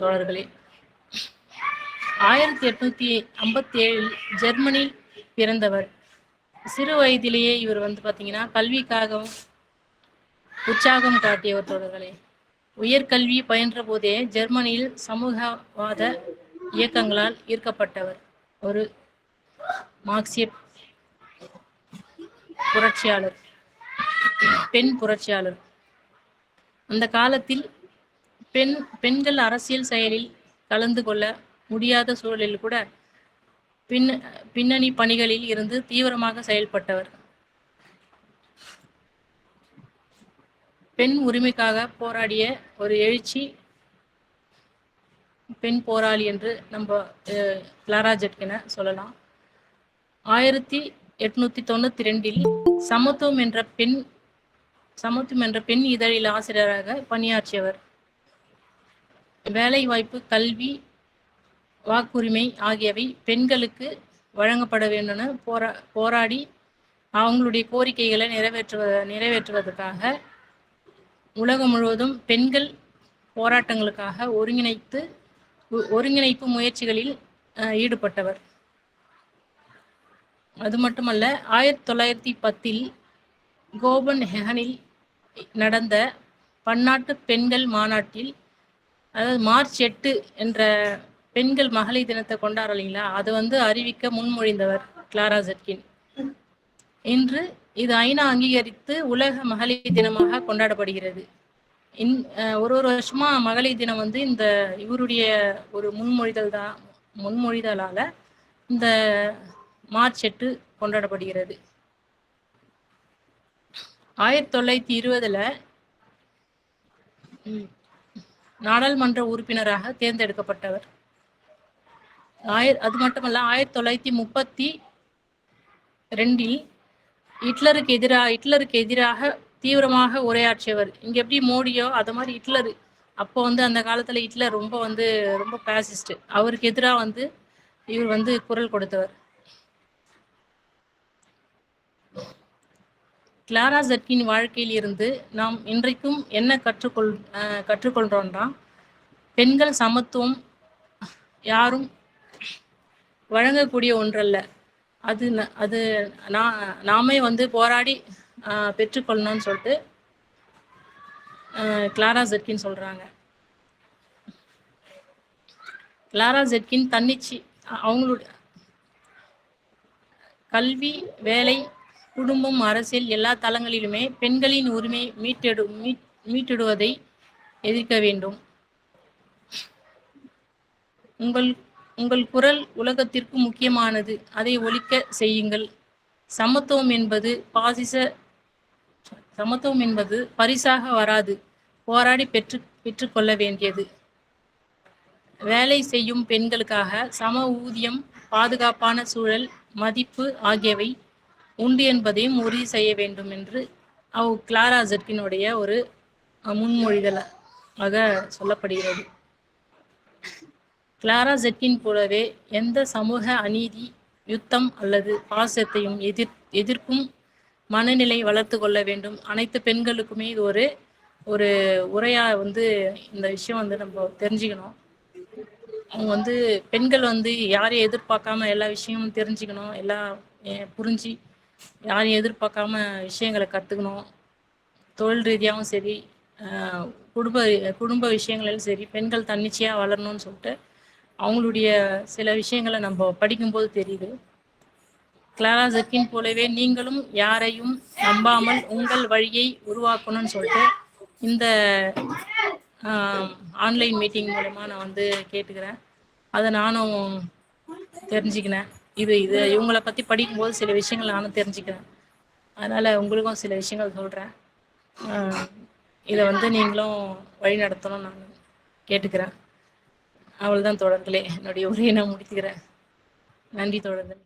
தோழர்களே ஆயிரத்தி எட்நூத்தி ஐம்பத்தி ஏழில் ஜெர்மனியில் பிறந்தவர். சிறு வயதிலேயே இவர் வந்து பார்த்தீங்கன்னா கல்விக்காகவும் உற்சாகம் காட்டியவர் தோழர்களே. உயர்கல்வி பயின்ற போதே ஜெர்மனியில் சமூகவாத இயக்கங்களால் ஈர்க்கப்பட்டவர். ஒரு மார்க்சிய புரட்சியாளர் பெண் புரட்சியாளர். அந்த காலத்தில் பெண் பெண்கள் அரசியல் செயலில் கலந்து கொள்ள முடியாத சூழலில் கூட பின் பின்னணி பணிகளில் இருந்து தீவிரமாக செயல்பட்டவர். பெண் உரிமைக்காக போராடிய ஒரு எழுச்சி பெண் போராளி என்று நம்ம அஹ், கிளாரா ஜெட்கின சொல்லலாம். ஆயிரத்தி எட்நூத்தி தொண்ணூத்தி ரெண்டில் சமத்துவம் என்ற பெண் சமத்துவம் என்ற பெண் இதழில் ஆசிரியராக பணியாற்றியவர். வேலைவாய்ப்பு கல்வி வாக்குரிமை ஆகியவை பெண்களுக்கு வழங்கப்பட வேண்டும்னு போரா போராடி அவங்களுடைய கோரிக்கைகளை நிறைவேற்றுவ நிறைவேற்றுவதற்காக உலகம் முழுவதும் பெண்கள் போராட்டங்களுக்காக ஒருங்கிணைத்து ஒருங்கிணைப்பு முயற்சிகளில் ஈடுபட்டவர். அது மட்டுமல்ல ஆயிரத்தி தொள்ளாயிரத்தி பத்தில் கோபன் ஹெகனில் நடந்த பன்னாட்டு பெண்கள் மாநாட்டில் அதாவது மார்ச் எட்டு என்ற பெண்கள் மகளிர் தினத்தை கொண்டாடுறோம் இல்லைங்களா? அது வந்து அறிவிக்க முன்மொழிந்தவர் கிளாரா ஜெட்கின். இன்று இது ஐநா அங்கீகரித்து உலக மகளிர் தினமாக கொண்டாடப்படுகிறது. இன் ஒரு ஒரு வருஷமா மகளிர் தினம் வந்து இந்த இவருடைய ஒரு முன்மொழிதல் தான் முன்மொழிதலால இந்த மார்ச் எட்டு கொண்டாடப்படுகிறது. ஆயிரத்தி தொள்ளாயிரத்தி இருபதுல ம், நாடாளுமன்ற உறுப்பினராக தேர்ந்தெடுக்கப்பட்டவர். ஆயிர அது மட்டுமல்ல ஆயிரத்தி தொள்ளாயிரத்தி முப்பத்தி ரெண்டில் ஹிட்லருக்கு எதிராக ஹிட்லருக்கு எதிராக தீவிரமாக உரையாற்றியவர். இங்க எப்படி மோடியோ அது மாதிரி ஹிட்லர். அப்போ வந்து அந்த காலத்துல ஹிட்லர் ரொம்ப வந்து ரொம்ப பேசிஸ்ட் அவருக்கு எதிராக வந்து இவர் வந்து குரல் கொடுத்தவர். கிளாரா ஜட்கின் வாழ்க்கையில் இருந்து நாம் இன்றைக்கும் என்ன கற்றுக்கொள் அஹ் கற்றுக்கொள்றோம்னா பெண்கள் சமத்துவம் யாரும் வழங்கக்கூடிய ஒன்றல்ல. அது ந- அது நான் நாமே வந்து போராடி பெற்றுக்கொள்ளணும்னு சொல்லிட்டு கிளாரா ஜெட்கின் சொல்றாங்க. கிளாரா ஜெட்கின் தன்னிச்சு அவங்களுடைய கல்வி வேலை குடும்பம் அரசியல் எல்லா தளங்களிலுமே பெண்களின் உரிமை மீட்டெடு மீட் மீட்டிடுவதை எதிர்க்க வேண்டும். உங்கள் உங்கள் குரல் உலகத்திற்கு முக்கியமானது. அதை ஒழிக்க செய்யுங்கள். சமத்துவம் என்பது பாசிச சமத்துவம் என்பது பரிசாக வராது. போராடி பெற்று பெற்றுக்கொள்ள வேண்டியது. வேலை செய்யும் பெண்களுக்காக சம ஊதியம் பாதுகாப்பான சூழல் மதிப்பு ஆகியவை உண்டு என்பதையும் உறுதி செய்ய வேண்டும் என்று அவ் கிளாரா ஜெட்கினுடைய ஒரு முன்மொழிதலாக சொல்லப்படுகிறது. கிளாரா ஜெட்கின் போலவே எந்த சமூக அநீதி யுத்தம் அல்லது பாசத்தையும் எதிர் எதிர்க்கும் மனநிலை வளர்த்து கொள்ள வேண்டும். அனைத்து பெண்களுக்குமே இது ஒரு ஒரு உரையா வந்து இந்த விஷயம் வந்து நம்ம தெரிஞ்சுக்கணும். அவங்க வந்து பெண்கள் வந்து யாரையும் எதிர்பார்க்காம எல்லா விஷயமும் தெரிஞ்சுக்கணும் எல்லாம் புரிஞ்சு யாரையும் எதிர்பார்க்காம விஷயங்களை கற்றுக்கணும் தொழில் ரீதியாகவும் சரி குடும்ப குடும்ப விஷயங்களிலும் சரி பெண்கள் தன்னிச்சையாக வளரணும்னு சொல்லிட்டு அவங்களுடைய சில விஷயங்களை நம்ம படிக்கும்போது தெரியுது. கிளாரா ஜக்கின் போலவே நீங்களும் யாரையும் நம்பாமல் உங்கள் வழியை உருவாக்கணும்னு சொல்லிட்டு இந்த ஆன்லைன் மீட்டிங் மூலமா நான் வந்து கேட்டுக்கிறேன். அதை நானும் தெரிஞ்சுக்கினேன். இது இது இவங்கள பற்றி படிக்கும்போது சில விஷயங்கள் நானும் தெரிஞ்சுக்கிறேன். அதனால் உங்களுக்கும் சில விஷயங்கள் சொல்கிறேன் இதை வந்து நீங்களும் வழி நடத்தணும்னு நான் கேட்டுக்கிறேன். அவ்வளவுதான் தொடர்களே என்னுடைய உரையை நான் முடித்துக்கிறேன் நன்றி தோழர்களே.